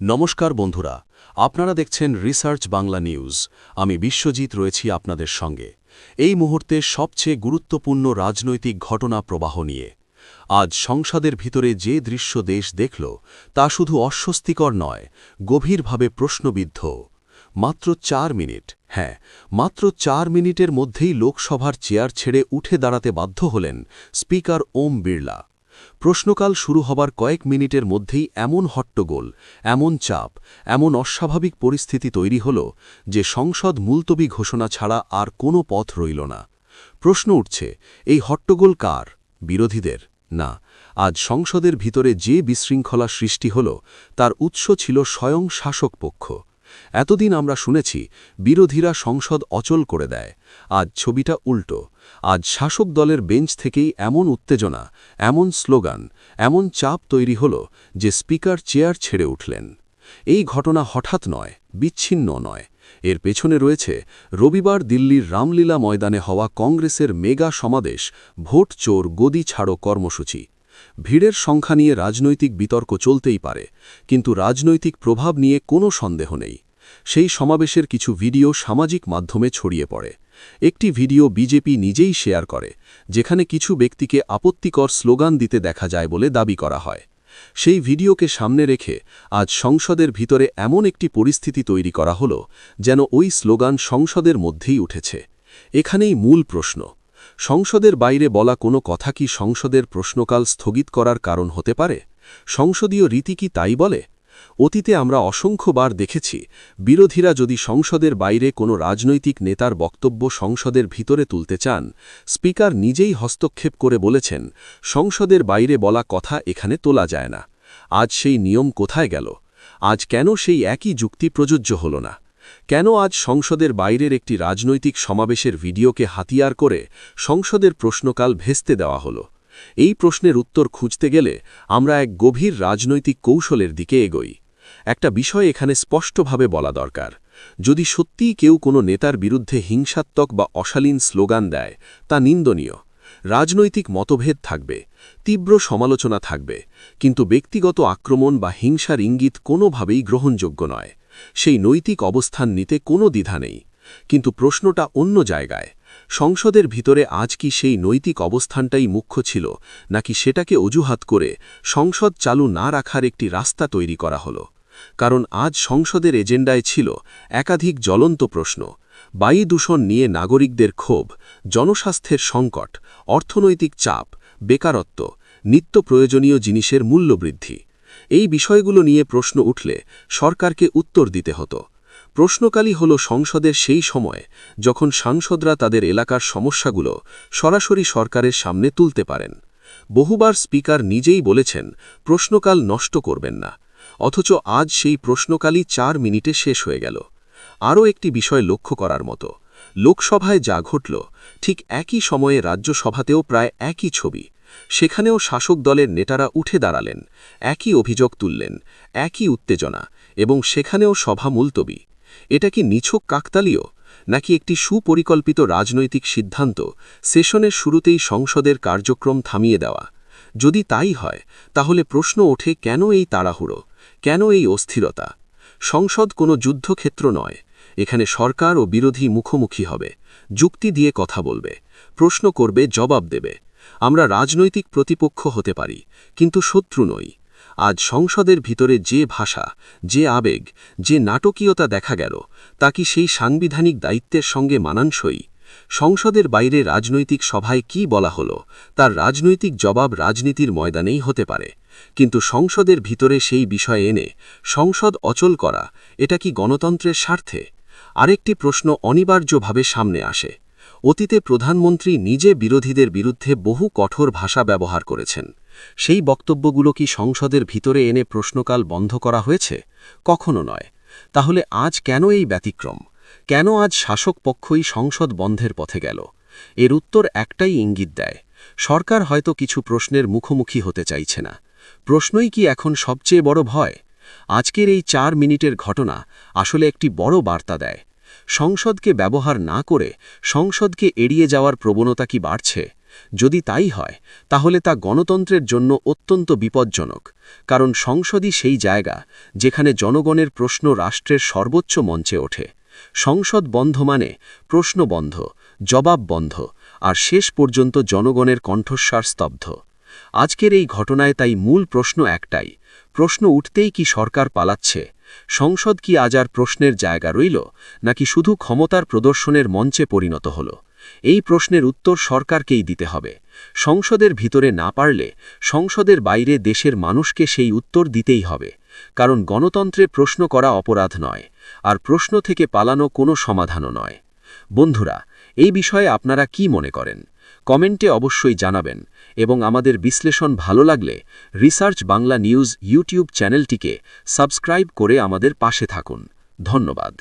নমস্কার বন্ধুরা, আপনারা দেখছেন রিসার্চ বাংলা নিউজ। আমি বিশ্বজিৎ রয়েছি আপনাদের সঙ্গে। এই মুহূর্তে সবচেয়ে গুরুত্বপূর্ণ রাজনৈতিক ঘটনা প্রবাহ নিয়ে। আজ সংসদের ভিতরে যে দৃশ্য দেশ দেখল, তা শুধু অস্বস্তিকর নয়, গভীরভাবে প্রশ্নবিদ্ধ। মাত্র চার মিনিট হ্যাঁ মাত্র চার মিনিটের মধ্যেই লোকসভার চেয়ার ছেড়ে উঠে দাঁড়াতে বাধ্য হলেন স্পিকার ওম বিড়লা। প্রশ্নকাল শুরু হবার কয়েক মিনিটের মধ্যেই এমন হট্টগোল, এমন চাপ, এমন অস্বাভাবিক পরিস্থিতি তৈরি হল যে সংসদ মুলতবি ঘোষণা ছাড়া আর কোনো পথ রইল না। প্রশ্ন উঠছে, এই হট্টগোল কার? বিরোধীদের? না, আজ সংসদের ভিতরে যে বিশৃঙ্খলা সৃষ্টি হল, তার উৎস ছিল স্বয়ং শাসক পক্ষ। এতদিন আমরা শুনেছি, বিরোধীরা সংসদ অচল করে দেয়। আজ ছবিটা উল্টো। আজ শাসক দলের বেঞ্চ থেকেই এমন উত্তেজনা, এমন স্লোগান, এমন চাপ তৈরি হল যে স্পিকার চেয়ার ছেড়ে উঠলেন। এই ঘটনা হঠাৎ নয়, বিচ্ছিন্ন নয়। এর পেছনে রয়েছে রবিবার দিল্লির রামলীলা ময়দানে হওয়া কংগ্রেসের মেগা সমাবেশ, ভোট চোর গদি ছাড়ো কর্মসূচি। ভিড়ের সংখ্যা নিয়ে রাজনৈতিক বিতর্ক চলতেই পারে, কিন্তু রাজনৈতিক প্রভাব নিয়ে কোনো সন্দেহ নেই। সেই সমাবেশের কিছু ভিডিও সামাজিক মাধ্যমে ছড়িয়ে পড়ে। একটি ভিডিও বিজেপি নিজেই শেয়ার করে, যেখানে কিছু ব্যক্তিকে আপত্তিকর স্লোগান দিতে দেখা যায় বলে দাবি করা হয়। সেই ভিডিওকে সামনে রেখে আজ সংসদের ভিতরে এমন একটি পরিস্থিতি তৈরি করা হল, যেন ওই স্লোগান সংসদের মধ্যেই উঠেছে। এখানেই মূল প্রশ্ন, সংসদের বাইরে বলা কোনো কথা কি সংসদের প্রশ্নকাল স্থগিত করার কারণ হতে পারে? সংসদীয় রীতি কি তাই বলে? অতীতে আমরা অসংখ্যবার দেখেছি, বিরোধীরা যদি সংসদের বাইরে কোনো রাজনৈতিক নেতার বক্তব্য সংসদের ভিতরে তুলতে চান, স্পিকার নিজেই হস্তক্ষেপ করে বলেছেন, সংসদের বাইরে বলা কথা এখানে তোলা যায় না। আজ সেই নিয়ম কোথায় গেল? আজ কেন সেই একই যুক্তি প্রযোজ্য হল না? কেন আজ সংসদের বাইরের একটি রাজনৈতিক সমাবেশের ভিডিওকে হাতিয়ার করে সংসদের প্রশ্নকাল ভেস্তে দেওয়া হলো? এই প্রশ্নের উত্তর খুঁজতে গেলে আমরা এক গভীর রাজনৈতিক কৌশলের দিকে এগোই। একটা বিষয় এখানে স্পষ্টভাবে বলা দরকার। যদি সত্যিই কেউ কোনো নেতার বিরুদ্ধে হিংসাত্মক বা অশালীন স্লোগান দেয়, তা নিন্দনীয়। রাজনৈতিক মতভেদ থাকবে, তীব্র সমালোচনা থাকবে, কিন্তু ব্যক্তিগত আক্রমণ বা হিংসার ইঙ্গিত কোনোভাবেই গ্রহণযোগ্য নয়। সেই নৈতিক অবস্থান নিতে কোনো দ্বিধা নেই। কিন্তু প্রশ্নটা অন্য জায়গায়। সংসদের ভিতরে আজ কি সেই নৈতিক অবস্থানটাই মুখ্য ছিল, নাকি সেটাকে অজুহাত করে সংসদ চালু না রাখার একটি রাস্তা তৈরি করা হলো? কারণ আজ সংসদের এজেন্ডায় ছিল একাধিক জ্বলন্ত প্রশ্ন। বায়ু দূষণ নিয়ে নাগরিকদের ক্ষোভ, জনস্বাস্থ্যের সংকট, অর্থনৈতিক চাপ, বেকারত্ব, নিত্য প্রয়োজনীয় জিনিসের মূল্যবৃদ্ধি। এই বিষয়গুলো নিয়ে প্রশ্ন উঠলে সরকারকে উত্তর দিতে হতো। প্রশ্নকালী হল সংসদের সেই সময়, যখন সাংসদরা তাদের এলাকার সমস্যাগুলো সরাসরি সরকারের সামনে তুলতে পারেন। বহুবার স্পিকার নিজেই বলেছেন, প্রশ্নকাল নষ্ট করবেন না। অথচ আজ সেই প্রশ্নকালই চার মিনিটে শেষ হয়ে গেল। আরও একটি বিষয় লক্ষ্য করার মতো, লোকসভায় যা ঘটল, ঠিক একই সময়ে রাজ্যসভাতেও প্রায় একই ছবি। সেখানেও শাসক দলের নেতারা উঠে দাঁড়ালেন, একই অভিযোগ তুললেন, একই উত্তেজনা, এবং সেখানেও সভা মুলতবি এটা কি নিছক কাকতালীয়, নাকি একটি সুপরিকল্পিত রাজনৈতিক সিদ্ধান্ত সেশনের শুরুতেই সংসদের কার্যক্রম থামিয়ে দেওয়া? যদি তাই হয়, তাহলে প্রশ্ন ওঠে কেন এই তাড়াহুড়ো? কেন এই অস্থিরতা? সংসদ কোনো যুদ্ধক্ষেত্র নয়, এখানে সরকার ও বিরোধী মুখোমুখি হবে, যুক্তি দিয়ে কথা বলবে, প্রশ্ন করবে, জবাব দেবে। আমরা রাজনৈতিক প্রতিপক্ষ হতে পারি, কিন্তু শত্রু নই। আজ সংসদের ভিতরে যে ভাষা, যে আবেগ, যে নাটকীয়তা দেখা গেল, তা কি সেই সাংবিধানিক দায়িত্বের সঙ্গে মানানসই? সংসদের বাইরে রাজনৈতিক সভায় কি বলা হলো, তার রাজনৈতিক জবাব রাজনীতির ময়দানেই হতে পারে। কিন্তু সংসদের ভিতরে সেই বিষয় এনে, সংসদ অচল করা, এটা কি গণতন্ত্রের স্বার্থে? আরেকটি প্রশ্ন অনিবার্যভাবে সামনে আসে। অতীতে প্রধানমন্ত্রী নিজে বিরোধীদের বিরুদ্ধে বহু কঠোর ভাষা ব্যবহার করেছেন। সেই বক্তব্যগুলো কি সংসদের ভিতরে এনে প্রশ্নকাল বন্ধ করা হয়েছে? কখনো নয়। তাহলে আজ কেন এই ব্যতিক্রম? কেন আজ শাসক পক্ষই সংসদ বন্ধের পথে গেল? এর উত্তর একটাই ইঙ্গিত দেয়। সরকার হয়তো কিছু প্রশ্নের মুখোমুখি হতে চাইছে না। প্রশ্নই কি এখন সবচেয়ে বড় ভয়? আজকের এই চার মিনিটের ঘটনা আসলে একটি বড় বার্তা দেয়। সংসদকে ব্যবহার না করে সংসদকে এড়িয়ে যাওয়ার প্রবণতা কি বাড়ছে? যদি তাই হয়, তাহলে তা গণতন্ত্রের জন্য অত্যন্ত বিপজ্জনক, কারণ সংসদই সেই জায়গা যেখানে জনগণের প্রশ্ন রাষ্ট্রের সর্বোচ্চ মঞ্চে ওঠে। সংসদ বন্ধ মানে প্রশ্ন বন্ধ, জবাব বন্ধ, আর শেষ পর্যন্ত জনগণের কণ্ঠস্বার স্তব্ধ। আজকের এই ঘটনায় তাই মূল প্রশ্ন একটাই, প্রশ্ন উঠতেই কি সরকার পালাচ্ছে? সংসদ কি আজ আর প্রশ্নের জায়গা রইল, নাকি শুধু ক্ষমতার প্রদর্শনের মঞ্চে পরিণত হল? এই প্রশ্নের উত্তর সরকারকেই দিতে হবে। সংসদের ভিতরে না পারলে সংসদের বাইরে দেশের মানুষকে সেই উত্তর দিতেই হবে। কারণ গণতন্ত্রে প্রশ্ন করা অপরাধ নয়, আর প্রশ্ন থেকে পালানো কোনো সমাধানও নয়। বন্ধুরা, এই বিষয়ে আপনারা কি মনে করেন? কমেন্টে অবশ্যই জানাবেন এবং আমাদের বিশ্লেষণ ভালো লাগলে রিসার্চ বাংলা নিউজ ইউটিউব চ্যানেলটিকে সাবস্ক্রাইব করে আমাদের পাশে থাকুন। ধন্যবাদ।